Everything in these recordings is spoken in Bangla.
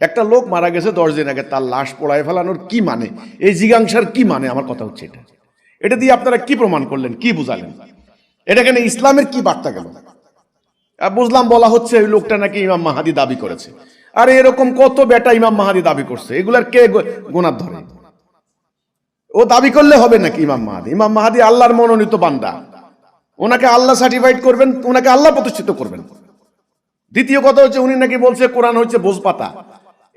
একটা লোক মারা গেছে দশ দিন আগে, তার লাশ পোড়ায় ফেলানোর কি মানে? এই জিজ্ঞাংসার কি মানে? আমার কথা হচ্ছে এটা। এটা দিয়ে আপনারা কি প্রমাণ করলেন? কি বুঝালেন? এটা কেন ইসলামের কি বার্তা গেল? বুঝলাম বলা হচ্ছে ওই লোকটা নাকি ইমাম মাহাদি দাবি করেছে। আর এরকম কত বেটা ইমাম মাহাদি দাবি করছে? এগুলার কে গোনার ধরে? ও দাবি করলে হবে নাকি ইমাম মাহাদি? ইমাম মাহাদি আল্লাহর মনোনীত বান্দা। ওনাকে আল্লাহ সার্টিফাইড করবেন, ওনাকে আল্লাহ প্রতিষ্ঠিত করবেন। দ্বিতীয় কথা হচ্ছে, উনি নাকি বলছে, কোরআন হচ্ছে বোঝপাতা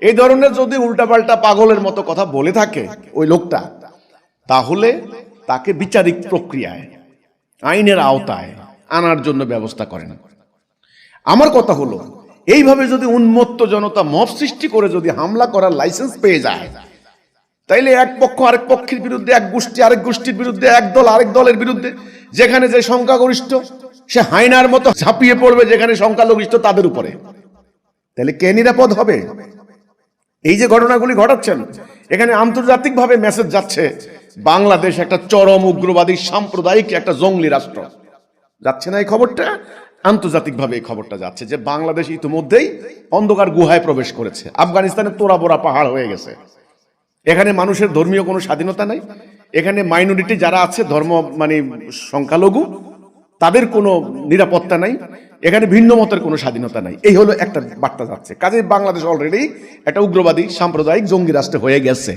এই ধরনের যদি উল্টাপাল্টা পাগলের মতো কথা বলে থাকে ওই লোকটা, তাহলে তাকে বিচারিক প্রক্রিয়ায়, আইনের আওতায় আনার জন্য ব্যবস্থা করেন। আমার কথা হলো, এইভাবে যদি উন্মত্ত জনতা মব সৃষ্টি করে যদি হামলা করার লাইসেন্স পেয়ে যায়, তাইলে এক পক্ষ আরেক পক্ষের বিরুদ্ধে, এক গোষ্ঠী আরেক গোষ্ঠীর বিরুদ্ধে, এক দল আরেক দলের বিরুদ্ধে, যেখানে যে সংখ্যাগরিষ্ঠ, সে হাইনার মতো ঝাঁপিয়ে পড়বে যেখানে সংখ্যালঘিষ্ঠ তাদের উপরে। তাহলে কে নিরাপদ হবে? এই যে ঘটনাগুলি ঘটাচ্ছেন, এখানে আন্তর্জাতিকভাবে মেসেজ যাচ্ছে, বাংলাদেশ একটা চরম উগ্রবাদী, সাম্প্রদায়িক একটা জঙ্গলি রাষ্ট্র। যাচ্ছে না এই খবরটা? আন্তর্জাতিকভাবে এই খবরটা যাচ্ছে যে বাংলাদেশ ইতিমধ্যেই অন্ধকার গুহায় প্রবেশ করেছে। আফগানিস্তানে তোরা বোরা পাহাড় হয়ে গেছে। এখানে মানুষের ধর্মীয় কোনো স্বাধীনতা নাই। এখানে মাইনরিটি যারা আছে, ধর্ম মানে সংখ্যালঘু, তাদের কোনো নিরাপত্তা নাই। এখানে ভিন্ন মতের কোনো স্বাধীনতা নাই। এই হলো একটা বার্তা যাচ্ছে। কাজে বাংলাদেশ অলরেডি একটা উগ্রবাদী, সাম্প্রদায়িক জঙ্গি রাষ্ট্র হয়ে গেছে।